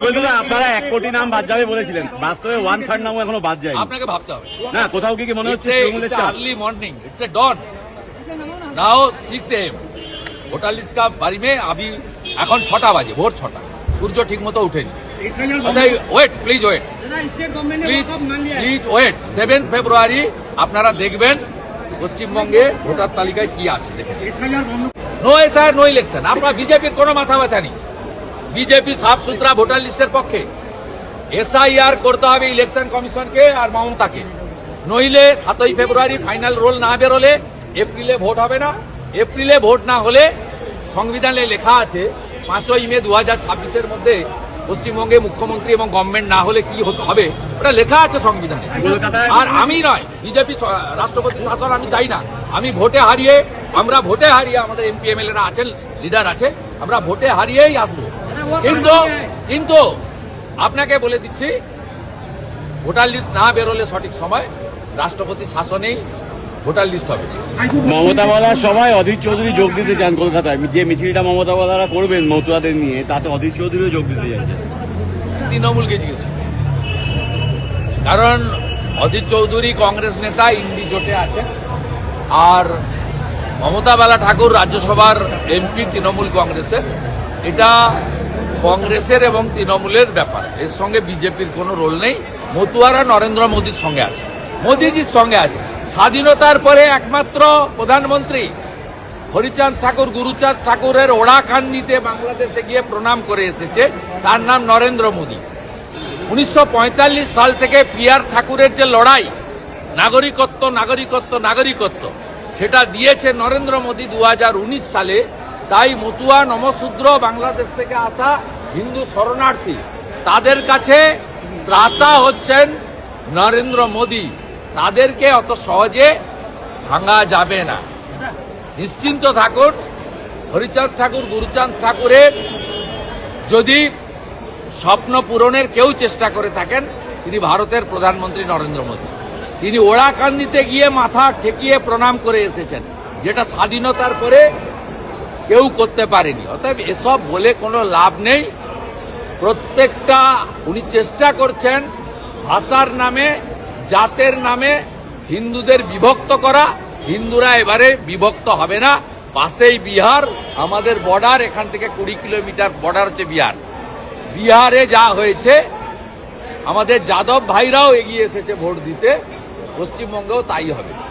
আপনারা এক কোটি নাম বাদ যাবে বলেছিলেন। বাস্তবে ওয়ান থার্ড নাম এখনও বাদ যায় আপনাকে ভাবতে হবে। না কোথাও কি মনে হচ্ছে early morning it's a dawn now six AM voter লিস্টটা বাড়ি মেয়ে আমি এখন ছটা বাজে ভোর ছটা। সূর্য ঠিক মতো উঠেনি wait please wait please wait seven February আপনারা দেখবেন পশ্চিমবঙ্গে ভোটার তালিকায় কি আছে দেখেন no S R no election আপনার বিজেপির কোনো মাথা ব্যথা নেই। বিজেপি সাফ সুতরা ভোটার লিস্টের পক্ষে। এসআইআর করতে হবে ইলেকশন কমিশনকে আর মমতাকে। নইলে সাতই ফেব্রুয়ারি ফাইনাল রোল না বেরোলে এপ্রিলে ভোট হবে না। এপ্রিলে ভোট না হলে সংবিধানে লেখা আছে পাঁচই মে দু হাজার ছাব্বিশের মধ্যে পশ্চিমবঙ্গে মুখ্যমন্ত্রী এবং গভর্নমেন্ট না হলে কি হতে হবে ওটা লেখা আছে সংবিধানে। আর আমি নয় বিজেপি রাষ্ট্রপতি শাসন আমি চাই না। আমি ভোটে হারিয়ে আমরা ভোটে হারিয়ে আমাদের এমপি এমএলএরা আছেন লিডার আছে আমরা ভোটে হারিয়েই আসব। কিন্তু কিন্তু আপনাকে বলে দিচ্ছি ভোটার লিস্ট না বেরোলে সঠিক সময় রাষ্ট্রপতি শাসনেই ভোটার লিস্ট হবে। মমতা বলার সবাই অধীর চৌধুরী যোগ দিতে চান কলকাতায়। যে মিছিলটা মমতা বলারা করবেন মতুয়াদের নিয়ে তাতে অধীর চৌধুরীও যোগ দিতে চাইছেন। তৃণমূলকে জিজ্ঞেস। কারণ অজিত চৌধুরী কংগ্রেস নেতা ইন্ডি জোটে আছেন আর মমতা বালা ঠাকুর রাজ্যসভার এমপি তৃণমূল কংগ্রেসের। এটা কংগ্রেসের এবং তৃণমূলের ব্যাপার। এর সঙ্গে বিজেপির কোনো রোল নেই। মতুয়ারা নরেন্দ্র মোদীর সঙ্গে আছে। মোদীজির সঙ্গে আছে। স্বাধীনতার পরে একমাত্র প্রধানমন্ত্রী হরিচাঁদ ঠাকুর, গুরুচাঁদ ঠাকুরের ওড়াকান্দিতে বাংলাদেশে গিয়ে প্রণাম করে এসেছে। তার নাম নরেন্দ্র মোদী। উনিশশো পঁয়তাল্লিশ সাল থেকে পিয়ার ঠাকুরের যে লড়াই, নাগরিকত্ব নাগরিকত্ব নাগরিকত্ব, সেটা দিয়েছে নরেন্দ্র মোদী দু হাজার উনিশ সালে। তাই মতুয়া নমশূদ্র বাংলাদেশ থেকে আসা হিন্দু শরণার্থী, তাদের কাছে ত্রাতা হচ্ছেন নরেন্দ্র মোদী। তাদেরকে অত সহজে ভাঙা যাবে না। নিশ্চিন্ত থাকুন, হরিচাঁদ ঠাকুর, গুরুচাঁদ ঠাকুরের যদি স্বপ্ন পূরণের কেউ চেষ্টা করে থাকেন, তিনি ভারতের প্রধানমন্ত্রী নরেন্দ্র মোদী। তিনি ওড়াকান্দিতে গিয়ে মাথা ঠেকিয়ে প্রণাম করে এসেছেন, যেটা স্বাধীনতার পরে কেউ করতে পারেনি। অতএব এসব বলে কোনো লাভ নেই। প্রত্যেকটা উনি চেষ্টা করছেন ভাষার নামে, জাতের নামে হিন্দুদের বিভক্ত করা। হিন্দুরা এবারে বিভক্ত হবে না। পাশেই বিহার, আমাদের বর্ডার, এখান থেকে কুড়ি কিলোমিটার বর্ডার হচ্ছে বিহার। বিহারে যা হয়েছে, আমাদের যাদব ভাইরাও এগিয়ে এসেছে ভোট দিতে। পশ্চিমবঙ্গেও তাই হবে।